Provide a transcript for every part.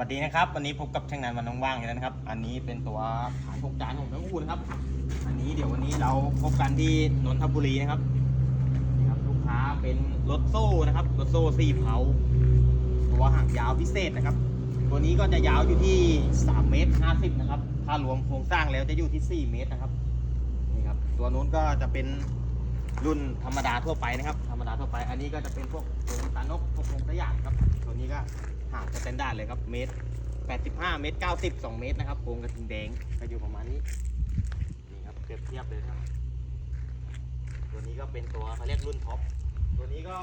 สวัสดีนะครับ วันนี้พบกับช่างงานวันว่างๆอีกแล้วนะครับ อันนี้เป็นตัวขายพกจานของทั้งคู่นะครับ อันนี้เดี๋ยววันนี้เราพบกันที่นนทบุรีนะครับนี่ครับ ลูกค้าเป็นรถโซ่นะครับรถโซ่สี่เผาตัวหางยาวพิเศษนะครับ ตัวนี้ก็จะยาวอยู่ที่3เมตร50นะครับ ถ้ารวมโครงสร้างแล้วจะอยู่ที่4เมตรนะครับนี่ครับ ตัวนู้นก็จะเป็นรุ่นธรรมดาทั่วไปนะครับ ธรรมดาทั่วไป อันนี้ก็จะเป็นพวกโครงตานกพวกโครงสยามครับ ตัวนี้ก็ ห่างสแตนดาร์ดเลยครับเมตร85 เมตร 90 2 เมตรนะครับโครงกระทิงแดงก็อยู่ประมาณนี้นี่ครับเปรียบเทียบเลยนะครับ ตัวนี้ก็เป็นตัวเขาเรียกรุ่นท็อปตัวนี้ก็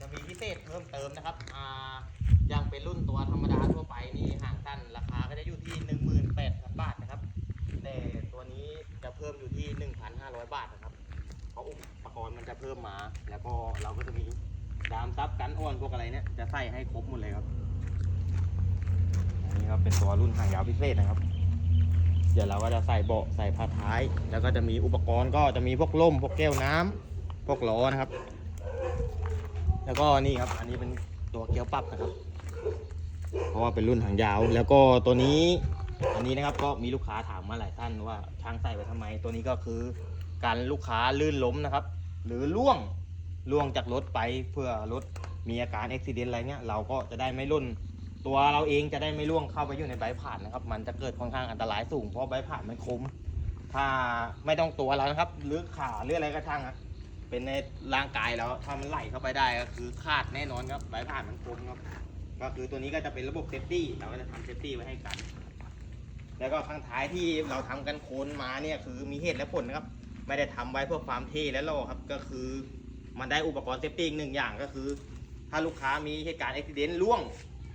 จะมีพิเศษเพิ่มเติมนะครับอ่าย่างเป็นรุ่นตัวธรรมดาทั่วไปนี่ห่างสั้นราคาก็จะอยู่ที่ 18,000 บาทนะครับ แต่ตัวนี้จะเพิ่มอยู่ที่ 1,500 บาทนะครับ เพราะอุปกรณ์มันจะเพิ่มมา แล้วก็เราก็จะมี ดามซับกันอ้วนพวกอะไรเนี่ยจะใส่ให้ครบหมดเลยครับ อันนี้ครับเป็นตัวรุ่นหางยาวพิเศษนะครับ เดี๋ยวเราก็จะใส่เบาะใส่ผ้าท้าย แล้วก็จะมีอุปกรณ์ก็จะมีพวกล่มพวกแก้วน้ำพวกล้อนะครับ แล้วก็นี่ครับ อันนี้เป็นตัวเกียวปรับนะครับ เพราะว่าเป็นรุ่นหางยาว แล้วก็ตัวนี้อันนี้นะครับก็มีลูกค้าถามมาหลายท่านว่าช่างใส่ไปทำไม ตัวนี้ก็คือการลูกค้าลื่นล้มนะครับ หรือล่วง ล่วงจากรถไปเพื่อรถมีอาการอุบิเหตุอะไรเงี้ยเราก็จะได้ไม่ล่น ตัวเราเองจะได้ไม่ล่วงเข้าไปอยู่ในใบผ่านนะครับ มันจะเกิดค่อนข้างอันตรายสูงเพราะใบผ่านมันคม ถ้าไม่ต้องตัวเรานะครับหรือขาหรืออะไรก็ช่างอะเป็นในร่างกายเราถ้ามันไหลเข้าไปได้ก็คือขาดแน่นอนครับใบผ่านมันคมครับก็คือตัวนี้ก็จะเป็นระบบเซฟตี้เราก็จะทำเซฟตี้ไว้ให้กัน แล้วก็ข้างท้ายที่เราทำกันโคนมาเนี่ยคือมีเหตุและผลนะครับ ไม่ได้ทำไว้เพื่อความเท่และหล่อครับก็คือ มันได้อุปกรณ์เซฟตี้อีกหนึ่งอย่างก็คือ ถ้าลูกค้ามีเหตุการณ์อุบิเหตุล่วง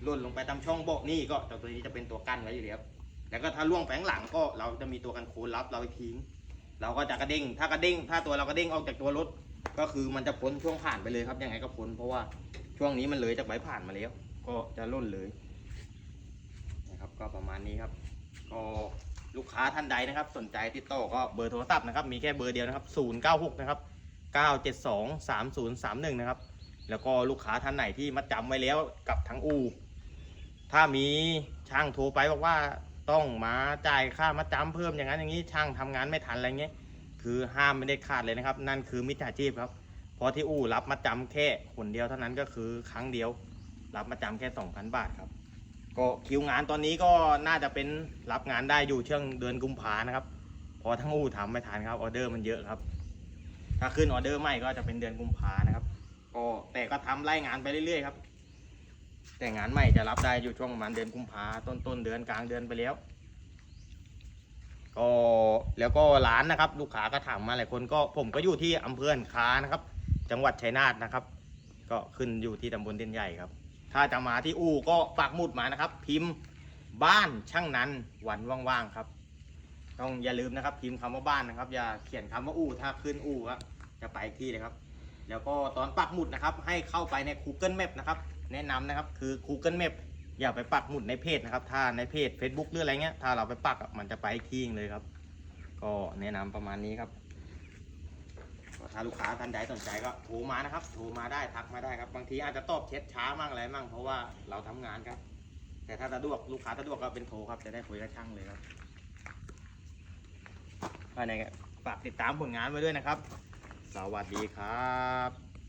หล่นลงไปตามช่องเบาะนี่ก็ตัวนี้จะเป็นตัวกั้นไว้อยู่แล้วแล้วก็ถ้าล่วงไปข้างหลังก็เราจะมีตัวกันโคนรับเราไปทิ้ง เราก็จะกระเด้งถ้ากระเด้งถ้าตัวเรากระเด้งออกจากตัวรถ ก็คือมันจะพ้นช่วงผ่านไปเลยครับยังไงก็พ้นเพราะว่าช่วงนี้มันเลยจากใบผ่านมาแล้ว ก็จะล่นเลยนะครับก็ประมาณนี้ครับ ก็ลูกค้าท่านใดนะครับ สนใจติดต่อก็เบอร์โทรศัพท์นะครับมีแค่เบอร์เดียวนะครับ096นะครับ 972 3031 นะครับ แล้วก็ลูกค้าท่านไหนที่มัดจำไว้แล้วกับทั้งอูถ้ามีช่างโทรไปบอกว่าต้องมาจ่ายค่ามัดจำเพิ่มอย่างนั้นอย่างนี้ช่างทำงานไม่ทันอะไรเงี้ยคือห้ามไม่ได้ขาดเลยนะครับ นั่นคือมิจฉาชีพครับเพราะที่อู่รับมัดจำแค่คนเดียวเท่านั้นก็คือครั้งเดียว รับมัดจำแค่ 2,000 บาทครับก็คิวงานตอนนี้ก็น่าจะเป็นรับงานได้อยู่ช่วงเดือนกุมภานะครับ พอทั้งอู่ทำไม่ทันครับออเดอร์มันเยอะครับ ถ้าขึ้นออเดอร์ใหม่ก็จะเป็นเดือนกุมภานะครับ ก็แต่ก็ทำไล่งานไปเรื่อยๆครับ แต่งานใหม่จะรับได้อยู่ช่วงประมาณเดือนกุมภาต้นต้นๆเดือนกลางเดือนไปแล้ว ก็แล้วก็ร้านนะครับ ลูกค้าก็ถามมาหลายคนก็ผมก็อยู่ที่อำเภอหันคานะครับ จังหวัดชัยนาทนะครับ ก็ขึ้นอยู่ที่ตำบลเด่นใหญ่ครับ ถ้าจะมาที่อู่ก็ปักหมุดมานะครับ พิมพ์บ้านช่างนั้นวันว่างๆครับ ต้องอย่าลืมนะครับพิมพ์คำว่าบ้านนะครับ อย่าเขียนคำว่าอู่ถ้าขึ้นอู่อะจะไปที่เลยครับ แล้วก็ตอนปักหมุดนะครับ ให้เข้าไปใน Google Map นะครับ แนะนำนะครับคือ Google Map อย่าไปปักหมุดในเพจนะครับ ถ้าในเพจ Facebook หรืออะไรเงี้ยถ้าเราไปปักมันจะไปที่หนึ่งเลยครับ ก็แนะนำประมาณนี้ครับถ้าลูกค้าท่านใดสนใจก็โทรมานะครับ โทรมาได้ทักมาได้ครับ บางทีอาจจะตอบเช็ดช้ามั่งอะไรมั่งเพราะว่าเราทำงานครับ แต่ถ้าสะดวกลูกค้าสะดวกก็เป็นโทรครับจะได้คุยกับช่างเลยครับ ภายในฝากติดตามผลงานไว้ด้วยนะครับ สวัสดีครับ